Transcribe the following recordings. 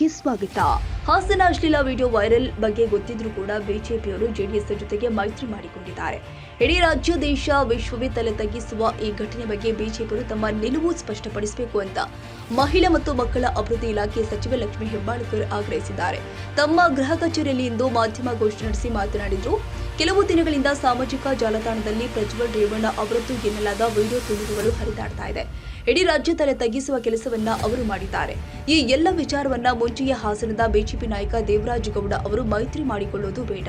ನ್ಯೂಸ್ಗೆ ಸ್ವಾಗತ. ಹಾಸನ ಅಶ್ಲೀಲ ವಿಡಿಯೋ ವೈರಲ್ ಬಗ್ಗೆ ಗೊತ್ತಿದ್ರೂ ಕೂಡ ಬಿಜೆಪಿಯವರು ಜೆಡಿಎಸ್ ಜೊತೆಗೆ ಮೈತ್ರಿ ಮಾಡಿಕೊಂಡಿದ್ದಾರೆ. ಇಡೀ ರಾಜ್ಯ, ದೇಶ, ವಿಶ್ವವೇ ತಲೆ ತಗ್ಗಿಸುವ ಈ ಘಟನೆ ಬಗ್ಗೆ ಬಿಜೆಪಿಯವರು ತಮ್ಮ ನಿಲುವು ಸ್ಪಷ್ಟಪಡಿಸಬೇಕು ಅಂತ ಮಹಿಳಾ ಮತ್ತು ಮಕ್ಕಳ ಅಭಿವೃದ್ಧಿ ಇಲಾಖೆ ಸಚಿವೆ ಲಕ್ಷ್ಮಿ ಹೆಬ್ಬಾಳ್ಕರ್ ಆಗ್ರಹಿಸಿದ್ದಾರೆ. ತಮ್ಮ ಗೃಹ ಕಚೇರಿಯಲ್ಲಿ ಇಂದು ಮಾಧ್ಯಮಗೋಷ್ಠಿ ನಡೆಸಿ ಮಾತನಾಡಿದ್ರು. ಕೆಲವು ದಿನಗಳಿಂದ ಸಾಮಾಜಿಕ ಜಾಲತಾಣದಲ್ಲಿ ಪ್ರಜ್ವಲ್ ರೇವಣ್ಣ ಅವರದ್ದು ಎನ್ನಲಾದ ವಿಡಿಯೋ ತುಣುಕುಗಳು ಹರಿದಾಡ್ತಾ ಇದೆ. ಇಡೀ ರಾಜ್ಯ ತಲೆ ತಗ್ಗಿಸುವ ಕೆಲಸವನ್ನ ಅವರು ಮಾಡಿದ್ದಾರೆ. ಈ ಎಲ್ಲ ವಿಚಾರವನ್ನ ಮುಂಚೆಯೇ ಹಾಸನದ ಬಿಜೆಪಿ ನಾಯಕ ದೇವರಾಜ್ ಗೌಡ ಅವರು ಮೈತ್ರಿ ಮಾಡಿಕೊಳ್ಳುವುದು ಬೇಡ.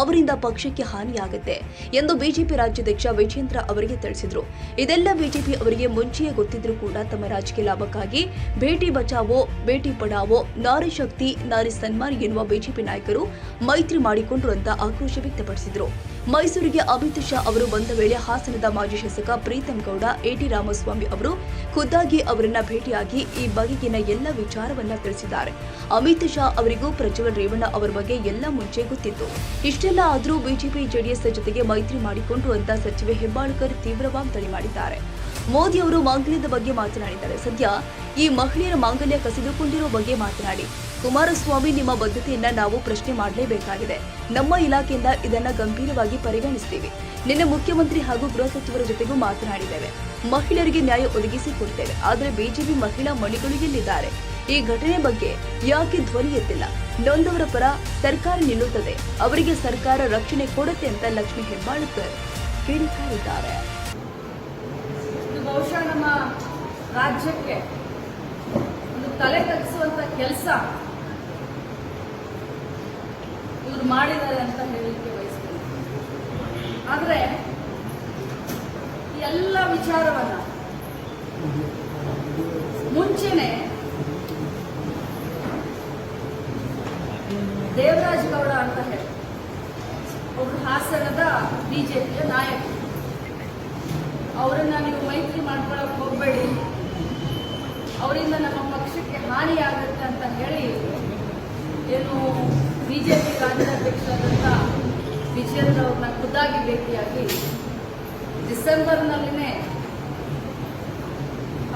ಅವರಿಂದ ಪಕ್ಷಕ್ಕೆ ಹಾನಿಯಾಗುತ್ತೆ ಎಂದು ಬಿಜೆಪಿ ರಾಜ್ಯಾಧ್ಯಕ್ಷ ವಿಜೇಂದ್ರ ಅವರಿಗೆ ತಿಳಿಸಿದ್ರು. ಇದೆಲ್ಲ ಬಿಜೆಪಿ ಅವರಿಗೆ ಮುಂಚೆಯೇ ಗೊತ್ತಿದ್ರೂ ಕೂಡ ತಮ್ಮ ರಾಜಕೀಯ ಲಾಭಕ್ಕಾಗಿ ಭೇಟಿ ಬಚಾವೋ, ಭೇಟಿ ಪಡಾವೋ, ನಾರಿ ಶಕ್ತಿ, ನಾರಿ ಸನ್ಮಾನ್ ಎನ್ನುವ ಬಿಜೆಪಿ ನಾಯಕರು ಮೈತ್ರಿ ಮಾಡಿಕೊಂಡ್ರು ಅಂತ ಆಕ್ರೋಶ ವ್ಯಕ್ತಪಡಿಸಿದ್ರು. ಮೈಸೂರಿಗೆ ಅಮಿತ್ ಶಾ ಅವರು ಬಂದ ವೇಳೆ ಹಾಸನದ ಮಾಜಿ ಶಾಸಕ ಪ್ರೀತಂ ಗೌಡ, ಎಟಿ ರಾಮಸ್ವಾಮಿ ಅವರು ಖುದ್ದಾಗಿ ಅವರನ್ನ ಭೇಟಿಯಾಗಿ ಈ ಬಗೆಗಿನ ಎಲ್ಲ ವಿಚಾರವನ್ನ ತಿಳಿಸಿದ್ದಾರೆ. ಅಮಿತ್ ಶಾ ಅವರಿಗೂ ಪ್ರಜ್ವಲ್ ರೇವಣ್ಣ ಅವರ ಬಗ್ಗೆ ಎಲ್ಲ ಮುಂಚೆ ಗೊತ್ತಿತ್ತು. ಇಷ್ಟೆಲ್ಲ ಆದರೂ ಬಿಜೆಪಿ, ಜೆಡಿಎಸ್ ಜೊತೆಗೆ ಮೈತ್ರಿ ಮಾಡಿಕೊಂಡು ಅಂತ ಸಚಿವೆ ಹೆಬ್ಬಾಳ್ಕರ್ ತೀವ್ರ ವಾಗ್ದಾಳಿ ಮಾಡಿದ್ದಾರೆ. ಮೋದಿ ಅವರು ಮಾಂಗಲ್ಯದ ಬಗ್ಗೆ ಮಾತನಾಡಿದ್ದಾರೆ. ಸದ್ಯ ಈ ಮಹಿಳೆಯರ ಮಾಂಗಲ್ಯ ಕಸಿದುಕೊಂಡಿರುವ ಬಗ್ಗೆ ಮಾತನಾಡಿ. ಕುಮಾರಸ್ವಾಮಿ, ನಿಮ್ಮ ಬದ್ಧತೆಯನ್ನ ನಾವು ಪ್ರಶ್ನೆ ಮಾಡಲೇಬೇಕಾಗಿದೆ. ನಮ್ಮ ಇಲಾಖೆಯಿಂದ ಇದನ್ನ ಗಂಭೀರವಾಗಿ ಪರಿಗಣಿಸ್ತೀವಿ. ನಿನ್ನೆ ಮುಖ್ಯಮಂತ್ರಿ ಹಾಗೂ ಗೃಹ ಸಚಿವರ ಜೊತೆಗೂ ಮಾತನಾಡಿದ್ದೇವೆ. ಮಹಿಳೆಯರಿಗೆ ನ್ಯಾಯ ಒದಗಿಸಿ ಕೊಡ್ತೇವೆ. ಆದರೆ ಬಿಜೆಪಿ ಮಹಿಳಾ ಮಣಿಗಳು ಎಲ್ಲಿದ್ದಾರೆ? ಈ ಘಟನೆ ಬಗ್ಗೆ ಯಾಕೆ ಧ್ವನಿ ಎತ್ತಿಲ್ಲ? ನೊಂದವರ ಪರ ಸರ್ಕಾರ ನಿಲ್ಲುತ್ತದೆ. ಅವರಿಗೆ ಸರ್ಕಾರ ರಕ್ಷಣೆ ಕೊಡುತ್ತೆ ಅಂತ ಲಕ್ಷ್ಮಿ ಹೆಬ್ಬಾಳ್ಕರ್ ಕಿಡಿಕಾರಿದ್ದಾರೆ ಇದು ಬಹುಶಃ ನಮ್ಮ ರಾಜ್ಯಕ್ಕೆ ಒಂದು ತಲೆ ತಗ್ಗಿಸುವಂತ ಕೆಲಸ ಇವರು ಮಾಡಿದ್ದಾರೆ ಅಂತ ಹೇಳಲಿಕ್ಕೆ ಬಯಸ್ತೀನಿ. ಆದರೆ ಎಲ್ಲ ವಿಚಾರವನ್ನ ಮುಂಚೆನೆ ದೇವರಾಜ್ ಗೌಡ ಅಂತ ಹೇಳಿ, ಒಬ್ರು ಹಾಸನದ ಬಿಜೆಪಿಯ ನಾಯಕರು ಅವರನ್ನ ನೀವು ಮೈತ್ರಿ ಮಾಡ್ಕೊಳಕ್ ಹೋಗಬೇಡಿ. ಅವರಿಂದ ನಮ್ಮ ಪಕ್ಷಕ್ಕೆ ಹಾನಿಯಾಗುತ್ತೆ ಅಂತ ಹೇಳಿ, ಏನು ಬಿಜೆಪಿ ಖುದ್ದಾಗಿ ಭೇಟಿಯಾಗಿ ಡಿಸೆಂಬರ್ನಲ್ಲಿನೇ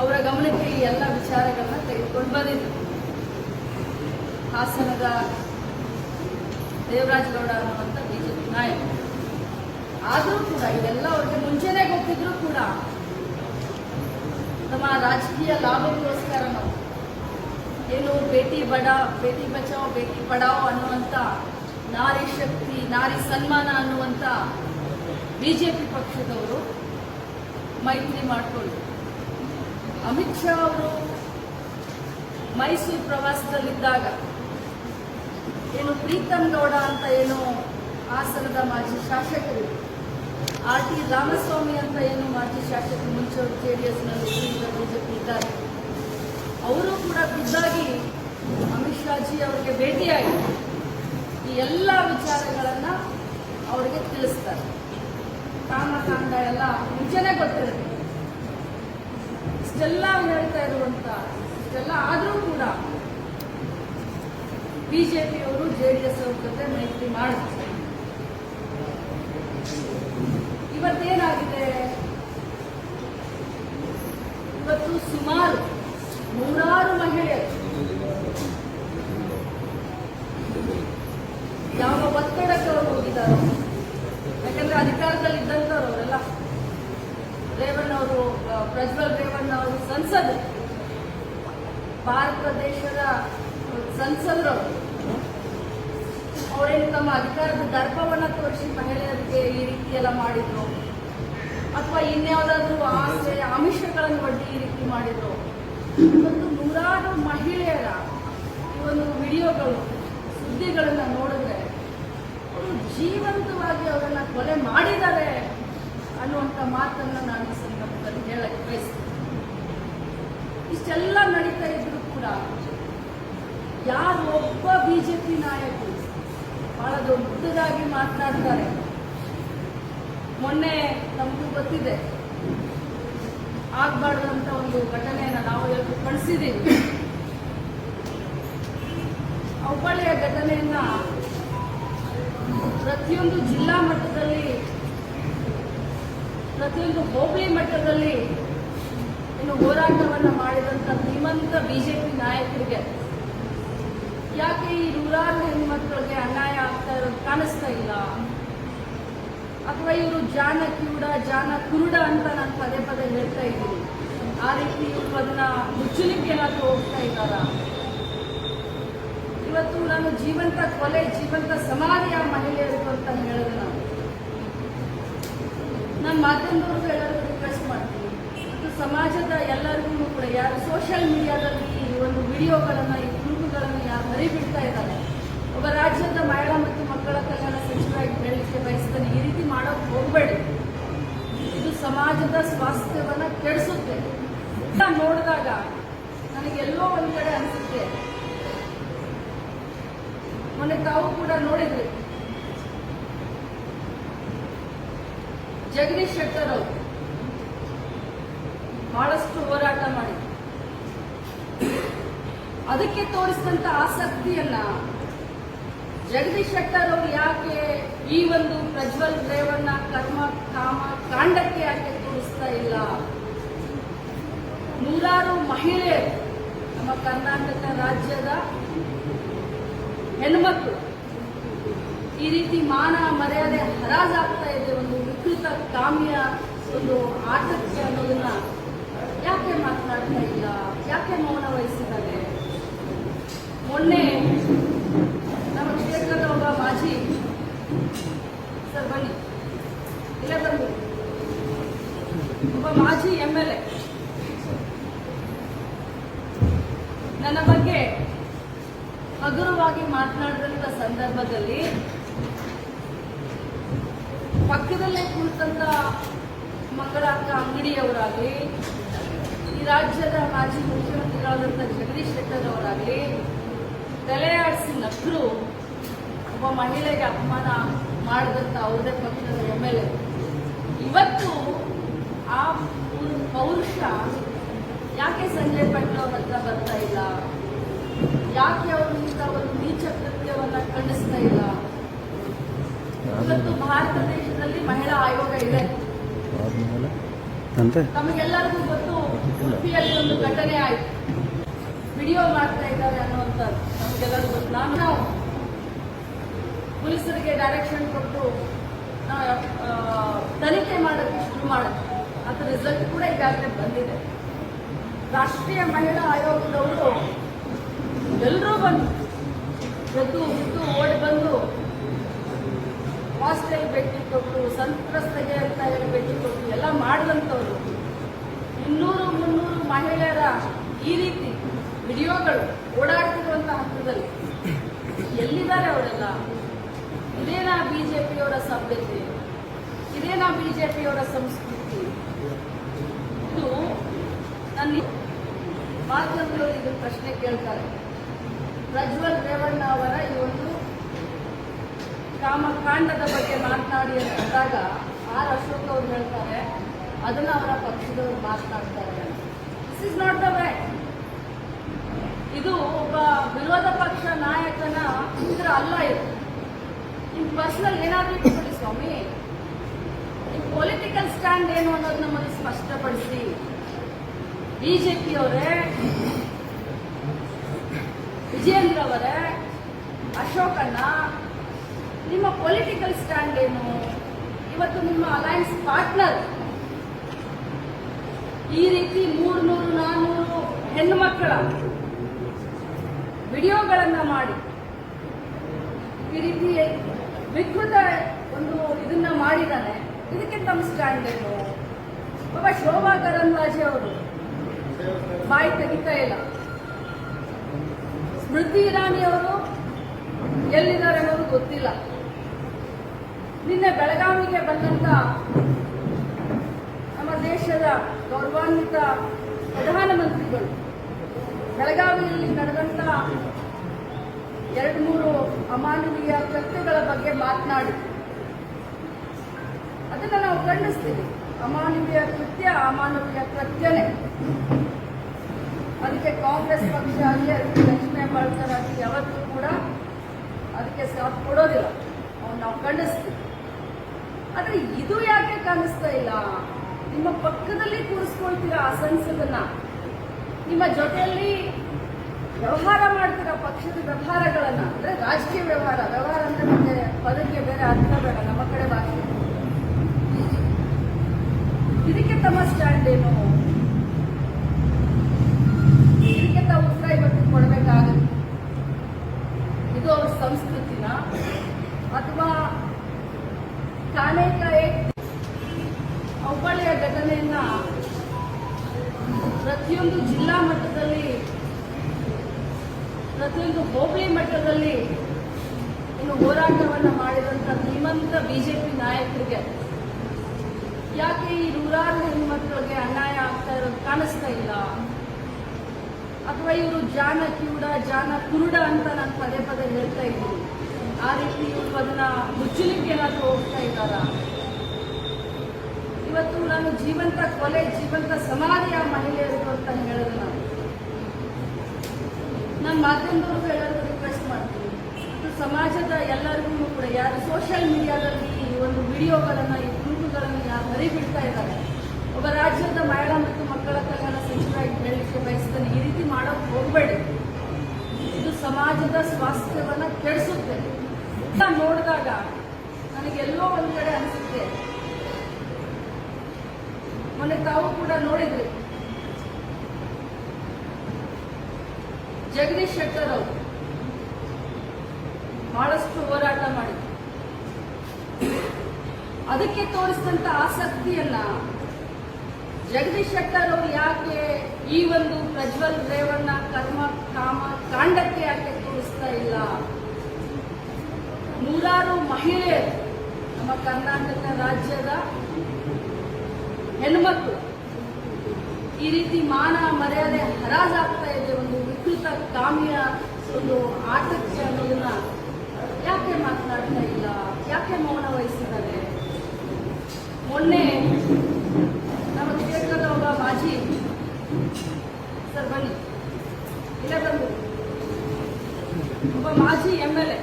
ಅವರ ಗಮನಕ್ಕೆ ಈ ಎಲ್ಲ ವಿಚಾರಗಳನ್ನ ತೆಗೆದುಕೊಂಡು ಬಂದಿದ್ರು ಹಾಸನದ ದೇವರಾಜಗೌಡ ಅನ್ನುವಂಥ ಬಿಜೆಪಿ ನಾಯಕ. ಆದರೂ ಕೂಡ ಇದೆಲ್ಲ ಅವ್ರಿಗೆ ಮುಂಚೆನೇ ಗೊತ್ತಿದ್ರು ಕೂಡ ನಮ್ಮ ರಾಜಕೀಯ ಲಾಭಕ್ಕೋಸ್ಕರ ನಾವು ಏನು ಬೇಟಿ ಬಡ, ಬೇಟಿ ಬಚಾವ್ ಭೇಟಿ ಪಡಾವ್ ಅನ್ನುವಂಥ ನಾರಿ ಶಕ್ತಿ, ನಾರಿ ಸನ್ಮಾನ ಅನ್ನುವಂಥ ಬಿಜೆಪಿ ಪಕ್ಷದವರು ಮೈತ್ರಿ ಮಾಡಿಕೊಂಡು ಅಮಿತ್ ಶಾ ಅವರು ಮೈಸೂರು ಪ್ರವಾಸದಲ್ಲಿದ್ದಾಗ ಏನು ಪ್ರೀತಮ್ ಗೌಡ ಅಂತ ಏನು ಹಾಸನದ ಮಾಜಿ ಶಾಸಕರು, ಆರ್ ಟಿ ರಾಮಸ್ವಾಮಿ ಅಂತ ಏನು ಮಾಜಿ ಶಾಸಕರು ಮುಂಚೆ ಜೆ ಡಿ ಎಸ್ನಲ್ಲಿ ಬಿಜೆಪಿ ಇದ್ದಾರೆ. ಅವರು ಕೂಡ ಖುದ್ದಾಗಿ ಅಮಿತ್ ಶಾಜಿ ಅವರಿಗೆ ಭೇಟಿಯಾಗಿ ಈ ಎಲ್ಲ ವಿಚಾರಗಳನ್ನ ಅವರಿಗೆ ತಿಳಿಸ್ತಾರೆ. ಕಾಮಕಾಂಡ ಎಲ್ಲ ಮುಂಚೆನೆ ಗೊತ್ತಿರುತ್ತೆ. ಇಷ್ಟೆಲ್ಲ ಹೇಳ್ತಾ ಇರುವಂತ, ಇಷ್ಟೆಲ್ಲ ಆದರೂ ಕೂಡ ಬಿಜೆಪಿಯವರು ಜೆ ಡಿ ಎಸ್ ಅವ್ರ ಜೊತೆ ಮೈತ್ರಿ ಮಾಡುತ್ತಾರೆ ಇವತ್ತೇನಾಗಿದೆ? ಇವತ್ತು ಸುಮಾರು ನೂರಾರು ಮಹಿಳೆಯರು ಯಾಕಂದ್ರೆ ಅಧಿಕಾರದಲ್ಲಿ ಇದ್ದಂಥವ್ರು ಅವರೆಲ್ಲ ರೇವಣ್ಣ ಅವರು ಪ್ರಜ್ವಲ್ ರೇವಣ್ಣ ಅವರು ಸಂಸದರು. ಭಾರತ ದೇಶದ ಸಂಸದರು ಅವರೇನು ತಮ್ಮ ಅಧಿಕಾರದ ದರ್ಪವನ್ನ ತೋರಿಸಿ ಮಹಿಳೆಯರಿಗೆ ಈ ರೀತಿ ಎಲ್ಲ ಮಾಡಿದ್ರು. ಅಥವಾ ಇನ್ಯಾವುದಾದ್ರೂ ಆಸೆ, ಆಮಿಷಗಳನ್ನು ಒಡ್ಡಿ ಈ ರೀತಿ ಮಾಡಿದ್ರು. ಇವತ್ತು ನೂರಾರು ಮಹಿಳೆಯರ ಈ ಒಂದು ವಿಡಿಯೋಗಳು, ಸುದ್ದಿಗಳನ್ನ ನೋಡಿದ್ರೆ ಜೀವಂತವಾಗಿ ಅವರನ್ನ ಕೊಲೆ ಮಾಡಿದ್ದಾರೆ ಅನ್ನುವಂಥ ಮಾತನ್ನ ನಾನು ಈ ಸಂದರ್ಭದಲ್ಲಿ ಹೇಳಕ್ಕೆ ಬಯಸ್ತೀನಿ. ಇಷ್ಟೆಲ್ಲ ನಡೀತಾ ಇದ್ರು ಕೂಡ ಯಾರು ಒಬ್ಬ ಬಿಜೆಪಿ ನಾಯಕರು ಬಹಳ ದೊಡ್ಡದಾಗಿ ಮಾತನಾಡ್ತಾರೆ. ಮೊನ್ನೆ ನಮಗೂ ಗೊತ್ತಿದೆ. ಆಗ್ಬಾರ್ದಂತ ಒಂದು ಘಟನೆಯನ್ನ ನಾವು ಎಲ್ಲರೂ ಕಳಿಸಿದ್ದೀವಿ. ಹುಬ್ಬಳ್ಳಿಯ ಘಟನೆಯನ್ನ ಪ್ರತಿಯೊಂದು ಜಿಲ್ಲಾ ಮಟ್ಟದಲ್ಲಿ, ಪ್ರತಿಯೊಂದು ಹೋಬಳಿ ಮಟ್ಟದಲ್ಲಿ ಇನ್ನು ಹೋರಾಟವನ್ನ ಮಾಡಿದಂತ ಧೀಮಂತ ಬಿಜೆಪಿ ನಾಯಕರಿಗೆ ಯಾಕೆ ಈ ನೂರಾರು ಹೆಣ್ಮಕ್ಳಿಗೆ ಅನ್ಯಾಯ ಆಗ್ತಾ ಇರೋದು ಕಾಣಿಸ್ತಾ ಇಲ್ಲ? ಅಥವಾ ಇವರು ಜಾನ ಕಿವುಡ ಜಾನ ಕುರುಡ ಅಂತ ನಾನು ಪದೇ ಪದೇ ಹೇಳ್ತಾ ಇದ್ದೀನಿ. ಆ ರೀತಿ ಇವರು ಅದನ್ನ ಮುಚ್ಚಲಿಕ್ಕೆ ಏನಾದರೂ ಹೋಗ್ತಾ ಇದ್ದಾರ? ಇವತ್ತು ನಾನು ಜೀವಂತ ಕೊಲೆ, ಜೀವಂತ ಸಮಾಧಿಯ ಮಹಿಳೆಯರು ಅಂತ ಹೇಳಿದೆ ನಾವು. ನಾನು ಮಾಧ್ಯಮದವ್ರಿಗೂ ಎಲ್ಲರಿಗೂ ರಿಕ್ವೆಸ್ಟ್ ಮಾಡ್ತೀನಿ. ಇದು ಸಮಾಜದ ಎಲ್ಲರಿಗೂ ಕೂಡ, ಯಾರು ಸೋಷಿಯಲ್ ಮೀಡಿಯಾದಲ್ಲಿ ಈ ಒಂದು ವಿಡಿಯೋಗಳನ್ನು, ಈ ತುಣುಕುಗಳನ್ನು ಯಾರು ಹರಿಬಿಡ್ತಾ ಇದ್ದಾರೆ. ಒಬ್ಬ ರಾಜ್ಯದ ಮಹಿಳಾ ಮತ್ತು ಮಕ್ಕಳ ಕಲ್ಯಾಣ ಸಚಿವರಾಗಿ ಹೇಳಲಿಕ್ಕೆ ಬಯಸ್ತಾನೆ. ಈ ರೀತಿ ಮಾಡೋಕೆ ಹೋಗಬೇಡಿ. ಇದು ಸಮಾಜದ ಸ್ವಾಸ್ಥ್ಯವನ್ನು ಕೆಡಿಸುತ್ತೆ. ನೋಡಿದಾಗ ನನಗೆಲ್ಲೋ ಒಂದ್ ಕಡೆ ಅನಿಸುತ್ತೆ ಮೊನ್ನೆ ತಾವು ಕೂಡ ನೋಡಿದ್ರಿ. ಜಗದೀಶ್ ಶೆಟ್ಟರ್ ಅವರು ಬಹಳಷ್ಟು ಹೋರಾಟ ಮಾಡಿ ಅದಕ್ಕೆ ತೋರಿಸಿದಂತ ಆಸಕ್ತಿಯನ್ನ ಜಗದೀಶ್ ಶೆಟ್ಟರ್ ಅವರು ಯಾಕೆ ಈ ಒಂದು ಪ್ರಜ್ವಲ್ ರೇವಣ್ಣ ಕರ್ಮ ಕಾಮ ಕಾಂಡಕ್ಕೆ ಯಾಕೆ ತೋರಿಸ್ತಾ ಇಲ್ಲ? ನೂರಾರು ಮಹಿಳೆಯರು ನಮ್ಮ ಕರ್ನಾಟಕ ರಾಜ್ಯದ ಹೆಣ್ಮಕ್ಳು, ಈ ರೀತಿ ಮಾನ ಮರ್ಯಾದೆ ಹರಾಜಾಗ್ತಾ ಇದೆ ಒಂದು ವಿಕೃತ ಕಾಮ್ಯ ಒಂದು ಆಟಕ್ಕೆ ಅನ್ನೋದನ್ನ ಯಾಕೆ ಮಾತನಾಡ್ತಾ ಇಲ್ಲ? ಯಾಕೆ ಮೌನ ವಹಿಸಿದ್ದಾರೆ? ಮೊನ್ನೆ ನಮ್ಮ ಕ್ಷೇತ್ರದ ಒಬ್ಬ ಮಾಜಿ ಸರ್ ಬನ್ನಿ. ಇಲ್ಲ ಬಂದು ಒಬ್ಬ ಮಾಜಿ ಎಂ ಎಲ್ ಎ. ನನ್ನ ಬಗ್ಗೆ ಹಗುರವಾಗಿ ಮಾತನಾಡಿದಂತ ಸಂದರ್ಭದಲ್ಲಿ ಪಕ್ಕದಲ್ಲೇ ಕುಳಿತಂತ ಮಂಗಳಾಕ್ಕ ಅಂಗಡಿಯವರಾಗಲಿ, ಈ ರಾಜ್ಯದ ಮಾಜಿ ಮುಖ್ಯಮಂತ್ರಿಗಳಾದಂಥ ಜಗದೀಶ್ ಶೆಟ್ಟರ್ ಅವರಾಗಲಿ, ತಲೆಯಾಡಿಸಿ ಒಬ್ಬ ಮಹಿಳೆಗೆ ಅಪಮಾನ ಮಾಡಿದಂಥ ಅವರದೇ ಪಕ್ಷದ ಎಂ ಎಲ್ ಎ. ಇವತ್ತು ಆ ಪೌರುಷ ಯಾಕೆ ಸಂಜಯ್ ಪಟ್ಟಣ ಹತ್ರ ಬರ್ತಾ ಇಲ್ಲ? ಯಾಕೆ ಅವರು ಇಂಥ ಒಂದು ಖಂಡಿಸ್ತಾ ಇಲ್ಲ. ಇವತ್ತು ಭಾರತ ದೇಶದಲ್ಲಿ ಮಹಿಳಾ ಆಯೋಗ ಇದೆ. ನಮಗೆಲ್ಲರಿಗೂ ತಮಗೆಲ್ಲರಿಗೂ ಗೊತ್ತು ಉಡುಪಿಯಲ್ಲಿ ಒಂದು ಘಟನೆ ಆಯ್ತು. ವಿಡಿಯೋ ಮಾಡ್ತಾ ಇದ್ದಾರೆ ಅನ್ನುವಂಥದ್ದು ನಮಗೆಲ್ಲರಿಗೂ ಗೊತ್ತು. ನಾನು ನಾವು ಪೊಲೀಸರಿಗೆ ಡೈರೆಕ್ಷನ್ ಕೊಟ್ಟು ತನಿಖೆ ಮಾಡೋಕ್ಕೆ ಶುರು ಮಾಡೋದು. ಅದರ ರಿಸಲ್ಟ್ ಕೂಡ ಈಗಾಗಲೇ ಬಂದಿದೆ. ರಾಷ್ಟ್ರೀಯ ಮಹಿಳಾ ಆಯೋಗದವರು ಎಲ್ಲರೂ ಬಂದು ಎದ್ದು ಬಿದ್ದು ಓಡಿ ಬಂದು ಹಾಸ್ಟೆಲ್ ಭೇಟಿ ಕೊಟ್ಟು ಸಂತ್ರಸ್ತೆಗೆ ಅಂತ ಹೇಳಿ ಭೇಟಿ ಕೊಟ್ಟು, ಎಲ್ಲ ಮಾಡಿದಂಥವ್ರು ಇನ್ನೂರು, ಮುನ್ನೂರು ಮಹಿಳೆಯರ ಈ ರೀತಿ ವಿಡಿಯೋಗಳು ಓಡಾಡ್ತಿರುವಂತಹ ಹಂತದಲ್ಲಿ ಎಲ್ಲಿದ್ದಾರೆ ಅವರೆಲ್ಲ? ಇದೇನಾ ಬಿಜೆಪಿಯವರ ಸಭ್ಯತೆ? ಇದೇನಾ ಬಿಜೆಪಿಯವರ ಸಂಸ್ಕೃತಿ? ಇದು ನನ್ನ ಮಾಧ್ಯಮದವರು ಇದು ಪ್ರಶ್ನೆ ಕೇಳ್ತಾರೆ. ಪ್ರಜ್ವಲ್ ರೇವಣ್ಣ ಅವರ ಈ ಒಂದು ಕಾಮಕಾಂಡದ ಬಗ್ಗೆ ಮಾತನಾಡಿ ಅಂದಾಗ ಆರ್ ಅಶೋಕ್ ಅವ್ರು ಹೇಳ್ತಾರೆ, ಅದನ್ನ ಅವರ ಪಕ್ಷದವರು ಮಾತನಾಡ್ತಾರೆ this is not the way ಇದು ಒಬ್ಬ ವಿರೋಧ ಪಕ್ಷ ನಾಯಕನ ಚಿತ್ರ ಅಲ್ಲ ಇದು. ನಿಮ್ ಪರ್ಸನಲ್ ಏನಾದ್ರು ಇಟ್ಕೊಳ್ಳಿ ಸ್ವಾಮಿ. ನಿಮ್ ಪೊಲಿಟಿಕಲ್ ಸ್ಟ್ಯಾಂಡ್ ಏನು ಅನ್ನೋದು ನಮ್ಮಲ್ಲಿ ಸ್ಪಷ್ಟಪಡಿಸಿ. ಬಿಜೆಪಿಯವರೇ ವಿಜಯೇಂದ್ರ ಅವರೇ ಅಶೋಕಣ್ಣ, ನಿಮ್ಮ ಪೊಲಿಟಿಕಲ್ ಸ್ಟ್ಯಾಂಡ್ ಏನು? ಇವತ್ತು ನಿಮ್ಮ ಅಲಯನ್ಸ್ ಪಾರ್ಟ್ನರ್ ಈ ರೀತಿ ಮೂರ್ನೂರು ನಾನ್ನೂರು ಹೆಣ್ಣು ಮಕ್ಕಳ ವಿಡಿಯೋಗಳನ್ನ ಮಾಡಿ, ಈ ರೀತಿ ವಿಕೃತ ಒಂದು ಇದನ್ನ ಮಾಡಿದ್ದಾನೆ. ಇದಕ್ಕೆ ತಮ್ಮ ಸ್ಟ್ಯಾಂಡ್ ಏನು? ಒಬ್ಬ ಶೋಭಾ ಕರಂದ್ಲಾಜೆ ಅವರು. ಬಾಯಿ ತೆಗಿತಾ ಇಲ್ಲ. ಸ್ಮೃತಿ ಇರಾನಿ ಅವರು ಎಲ್ಲಿದ್ದಾರೆ ಅನ್ನೋದು ಗೊತ್ತಿಲ್ಲ. ನಿನ್ನೆ ಬೆಳಗಾವಿಗೆ ಬಂದಂತ ನಮ್ಮ ದೇಶದ ಗೌರವಾನ್ವಿತ ಪ್ರಧಾನಮಂತ್ರಿಗಳು, ಬೆಳಗಾವಿಯಲ್ಲಿ ನಡೆದಂತ ಎರಡು ಮೂರು ಅಮಾನವೀಯ ಕೃತ್ಯಗಳ ಬಗ್ಗೆ ಮಾತನಾಡಿ. ಅದನ್ನ ನಾವು ಖಂಡಿಸ್ತೀವಿ. ಅಮಾನವೀಯ ಕೃತ್ಯ, ಅಮಾನವೀಯ ಕೃತ್ಯನೇ ಅದಕ್ಕೆ ಕಾಂಗ್ರೆಸ್ ಪಕ್ಷ ಆಗಲಿ ಅದಕ್ಕೆ ಲಕ್ಷ್ಮೀ ಹೆಬ್ಬಾಳ್ಕರ್ ಆಗಲಿ ಯಾವತ್ತೂ ಕೂಡ ಅದಕ್ಕೆ ಸಾಥ್ ಕೊಡೋದಿಲ್ಲ. ಅವ್ನು ನಾವು ಖಂಡಿಸ್ತೀವಿ. ಆದರೆ ಇದು ಯಾಕೆ ಕಾಣಿಸ್ತಾ ಇಲ್ಲ? ನಿಮ್ಮ ಪಕ್ಕದಲ್ಲಿ ಕೂರಿಸ್ಕೊಳ್ತೀರ ಆ ಸಂಸದನ್ನ ನಿಮ್ಮ ಜೊತೆಯಲ್ಲಿ ವ್ಯವಹಾರ ಮಾಡ್ತೀರ ಪಕ್ಷದ ವ್ಯವಹಾರಗಳನ್ನ? ಅಂದ್ರೆ ರಾಜಕೀಯ ವ್ಯವಹಾರ ವ್ಯವಹಾರ ಅಂದ್ರೆ ನಮಗೆ ಪದಕ್ಕೆ ಬೇರೆ ಅರ್ಥ ಬೇಡ, ನಮ್ಮ ಕಡೆ ಭಾಷೆ ಇದಕ್ಕೆ ತಮ್ಮ ಸ್ಟ್ಯಾಂಡ್ ಏನು? ತಾವು ಉತ್ತರ ಇವತ್ತು ಕೊಡಬೇಕಾಗುತ್ತೆ ಇದು ಅವ್ರ ಸಂಸ್ಕೃತಿನ ಅಥವಾ ಕಾನೇಕಾಯಿ ಹುಬ್ಬಳ್ಳಿಯ ಘಟನೆಯನ್ನ ಪ್ರತಿಯೊಂದು ಜಿಲ್ಲಾ ಮಟ್ಟದಲ್ಲಿ, ಪ್ರತಿಯೊಂದು ಹೋಬಳಿ ಮಟ್ಟದಲ್ಲಿ ಇನ್ನು ಹೋರಾಟವನ್ನ ಮಾಡಿದಂತ ಧೀಮಂತ ಬಿಜೆಪಿ ನಾಯಕರಿಗೆ ಯಾಕೆ ಈ ನೂರಾರು ಹೆಣ್ಮಕ್ಳಿಗೆ ಅನ್ಯಾಯ ಆಗ್ತಾ ಇರೋದು ಕಾಣಿಸ್ತಾ ಇಲ್ಲ? ಅಥವಾ ಇವರು ಜಾನ ಕಿವುಡ ಜಾನ ಕುರುಡ ಅಂತ ನಾನು ಪದೇ ಪದೇ ಹೇಳ್ತಾ ಇದ್ದೀನಿ. ಆ ರೀತಿ ಇವರು ಅದನ್ನ ಮುಚ್ಚಲಿಕ್ಕೆ ಏನಾದರೂ ಹೋಗ್ತಾ ಇದ್ದಾರ? ಇವತ್ತು ನಾನು ಜೀವಂತ ಕೊಲೆ, ಜೀವಂತ ಸಮಾಧಿಯ ಮಹಿಳೆಯರು ಅಂತ ಹೇಳೋದು ನಾನು. ನಾನು ಮಾಧ್ಯಮದವ್ರಿಗೂ ಎಲ್ಲರಿಗೂ ರಿಕ್ವೆಸ್ಟ್ ಮಾಡ್ತೀನಿ. ಮತ್ತು ಸಮಾಜದ ಎಲ್ಲರಿಗೂ ಕೂಡ, ಯಾರು ಸೋಷಿಯಲ್ ಮೀಡಿಯಾದಲ್ಲಿ ಈ ಒಂದು ವಿಡಿಯೋಗಳನ್ನು ಈ ಗುಂಪುಗಳನ್ನು ಯಾರು ಹರಿಬಿಡ್ತಾ ಇದ್ದಾರೆ. ಒಬ್ಬ ರಾಜ್ಯದ ಮಹಿಳಾ ಮಕ್ಕಳ ಕಲ್ಯಾಣ ಸಚಿವರಾಗಿ ಹೇಳಲಿಕ್ಕೆ ಬಯಸ್ತೇನೆ, ಈ ರೀತಿ ಮಾಡೋಕೆ ಹೋಗಬೇಡಿ. ಇದು ಸಮಾಜದ ಸ್ವಾಸ್ಥ್ಯವನ್ನು ಕೆಡಿಸುತ್ತೆ. ನೋಡಿದಾಗ ನನಗೆಲ್ಲೋ ಒಂದು ಕಡೆ ಅನಿಸುತ್ತೆ. ಮೊನ್ನೆ ತಾವು ಕೂಡ ನೋಡಿದ್ರಿ. ಜಗದೀಶ್ ಶೆಟ್ಟರ್ ಅವರು ಬಹಳಷ್ಟು ಹೋರಾಟ ಮಾಡಿದ್ರು. ಅದಕ್ಕೆ ತೋರಿಸಿದಂತ ಆಸಕ್ತಿಯನ್ನ ಜಗದೀಶ್ ಶೆಟ್ಟರ್ ಅವರು ಯಾಕೆ ಈ ಒಂದು ಪ್ರಜ್ವಲ್ ರೇವಣ್ಣ ಕರ್ಮ ಕಾಮ ಕಾಂಡಕ್ಕೆ ಯಾಕೆ ತೋರಿಸ್ತಾ ಇಲ್ಲ? ನೂರಾರು ಮಹಿಳೆಯರು ನಮ್ಮ ಕರ್ನಾಟಕ ರಾಜ್ಯದ ಹೆಣ್ಮಕ್ಳು ಈ ರೀತಿ ಮಾನ ಮರ್ಯಾದೆ ಹರಾಜಾಗ್ತಾ ಇದೆ ಒಂದು ವಿಕೃತ ಕಾಮಿಯ ಒಂದು ಆಟಕ್ಕೆ ಅನ್ನೋದನ್ನ ಯಾಕೆ ಮಾತನಾಡ್ತಾ ಇಲ್ಲ? ಯಾಕೆ ಮೌನ ವಹಿಸಿದ್ದಾರೆ? ಮೊನ್ನೆ ನಮ್ಮ ಕ್ಷೇತ್ರದ ಒಬ್ಬ ಮಾಜಿ ಸರ್, ಬನ್ನಿ. ಇಲ್ಲ ಬಂದು ಒಬ್ಬ ಮಾಜಿ ಎಂ ಎಲ್ ಎ.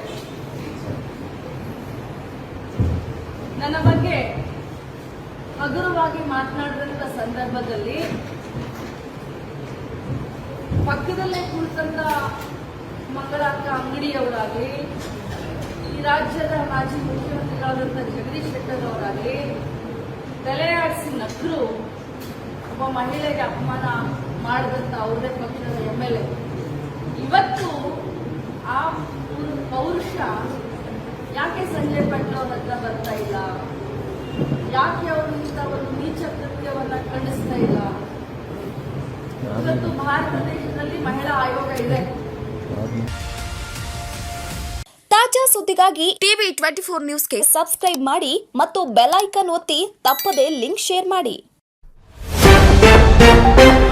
ನನ್ನ ಬಗ್ಗೆ ಹಗುರವಾಗಿ ಮಾತನಾಡಿದಂತ ಸಂದರ್ಭದಲ್ಲಿ ಪಕ್ಕದಲ್ಲೇ ಕುಳಿತಂತ ಮಂಗಳಾಕ ಅಂಗಡಿಯವರಾಗಲಿ, ಈ ರಾಜ್ಯದ ಮಾಜಿ ಮುಖ್ಯಮಂತ್ರಿಗಳಾದಂಥ ಜಗದೀಶ್ ಶೆಟ್ಟರ್ ಅವರಾಗಲಿ ತಲೆಯಾಡಿಸಿ ನಕ್ಕರು ಒಬ್ಬ ಮಹಿಳೆಗೆ ಅಪಮಾನ ಮಾಡಿದಂತ ಅವರೇ ಪಕ್ಷದ ಎಂ ಎಲ್ ಎ. ಇವತ್ತು ಆ ಪೌರು- ಪೌರುಷ ಯಾಕೆ ಸಂಜಯ್ ಪಟ್ಲ ಅವ್ರ ಹತ್ರ ಬರ್ತಾ ಇಲ್ಲ? ಯಾಕೆ ಅವರು ಇಂಥ ಒಂದು ನೀಚ ಕೃತ್ಯವನ್ನ ಖಂಡಿಸ್ತಾ ಇಲ್ಲ? ಇವತ್ತು ಭಾರತ ದೇಶದಲ್ಲಿ ಮಹಿಳಾ ಆಯೋಗ ಇದೆ. ತಾಜಾ ಸುದ್ದಿಗಾಗಿ ಟಿವಿ ಟ್ವೆಂಟಿ ಫೋರ್ ನ್ಯೂಸ್ಗೆ ಸಬ್ಸ್ಕ್ರೈಬ್ ಮಾಡಿ ಮತ್ತು ಬೆಲ್ ಐಕನ್ ಒತ್ತಿ ತಪ್ಪದೇ ಲಿಂಕ್ ಶೇರ್ ಮಾಡಿ. thank you.